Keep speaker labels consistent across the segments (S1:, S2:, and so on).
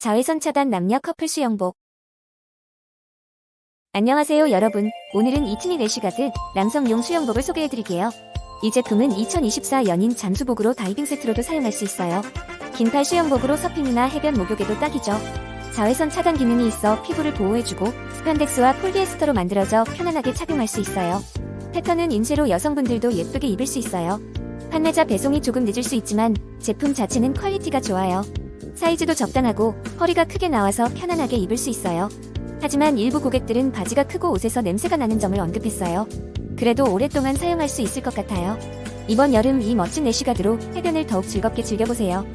S1: 자외선 차단 남녀 커플 수영복. 안녕하세요 여러분. 오늘은 이트니 래쉬가드 남성용 수영복을 소개해드릴게요. 이 제품은 2024 연인 잠수복으로 다이빙 세트로도 사용할 수 있어요. 긴팔 수영복으로 서핑이나 해변 목욕에도 딱이죠. 자외선 차단 기능이 있어 피부를 보호해주고 스판덱스와 폴리에스터로 만들어져 편안하게 착용할 수 있어요. 패턴은 인쇄로 여성분들도 예쁘게 입을 수 있어요. 판매자 배송이 조금 늦을 수 있지만 제품 자체는 퀄리티가 좋아요. 사이즈도 적당하고 허리가 크게 나와서 편안하게 입을 수 있어요. 하지만 일부 고객들은 바지가 크고 옷에서 냄새가 나는 점을 언급했어요. 그래도 오랫동안 사용할 수 있을 것 같아요. 이번 여름 이 멋진 래쉬가드로 해변을 더욱 즐겁게 즐겨보세요.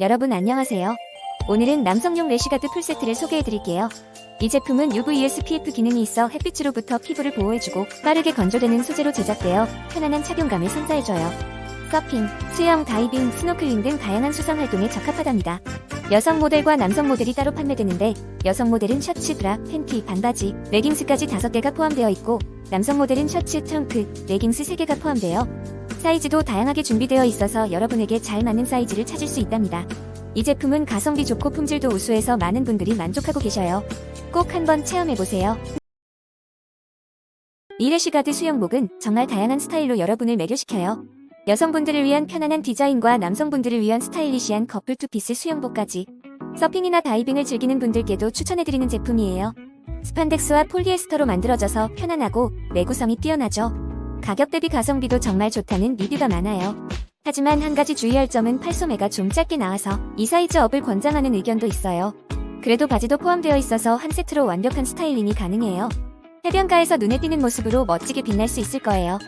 S1: 여러분 안녕하세요. 오늘은 남성용 래쉬가드 풀세트를 소개해드릴게요. 이 제품은 UV SPF 기능이 있어 햇빛으로부터 피부를 보호해주고 빠르게 건조되는 소재로 제작되어 편안한 착용감을 선사해줘요. 서핑, 수영, 다이빙, 스노클링 등 다양한 수상 활동에 적합하답니다. 여성 모델과 남성 모델이 따로 판매되는데 여성 모델은 셔츠, 브라, 팬티, 반바지, 레깅스까지 5개가 포함되어 있고 남성 모델은 셔츠, 트렁크, 레깅스 3개가 포함되어 사이즈도 다양하게 준비되어 있어서 여러분에게 잘 맞는 사이즈를 찾을 수 있답니다. 이 제품은 가성비 좋고 품질도 우수해서 많은 분들이 만족하고 계셔요. 꼭 한번 체험해보세요. 이래쉬가드 수영복은 정말 다양한 스타일로 여러분을 매료시켜요. 여성분들을 위한 편안한 디자인과 남성분들을 위한 스타일리시한 커플 투피스 수영복까지 서핑이나 다이빙을 즐기는 분들께도 추천해드리는 제품이에요. 스판덱스와 폴리에스터로 만들어져서 편안하고 내구성이 뛰어나죠. 가격 대비 가성비도 정말 좋다는 리뷰가 많아요. 하지만 한 가지 주의할 점은 팔소매가 좀 짧게 나와서 이 사이즈 업을 권장하는 의견도 있어요. 그래도 바지도 포함되어 있어서 한 세트로 완벽한 스타일링이 가능해요. 해변가에서 눈에 띄는 모습으로 멋지게 빛날 수 있을 거예요.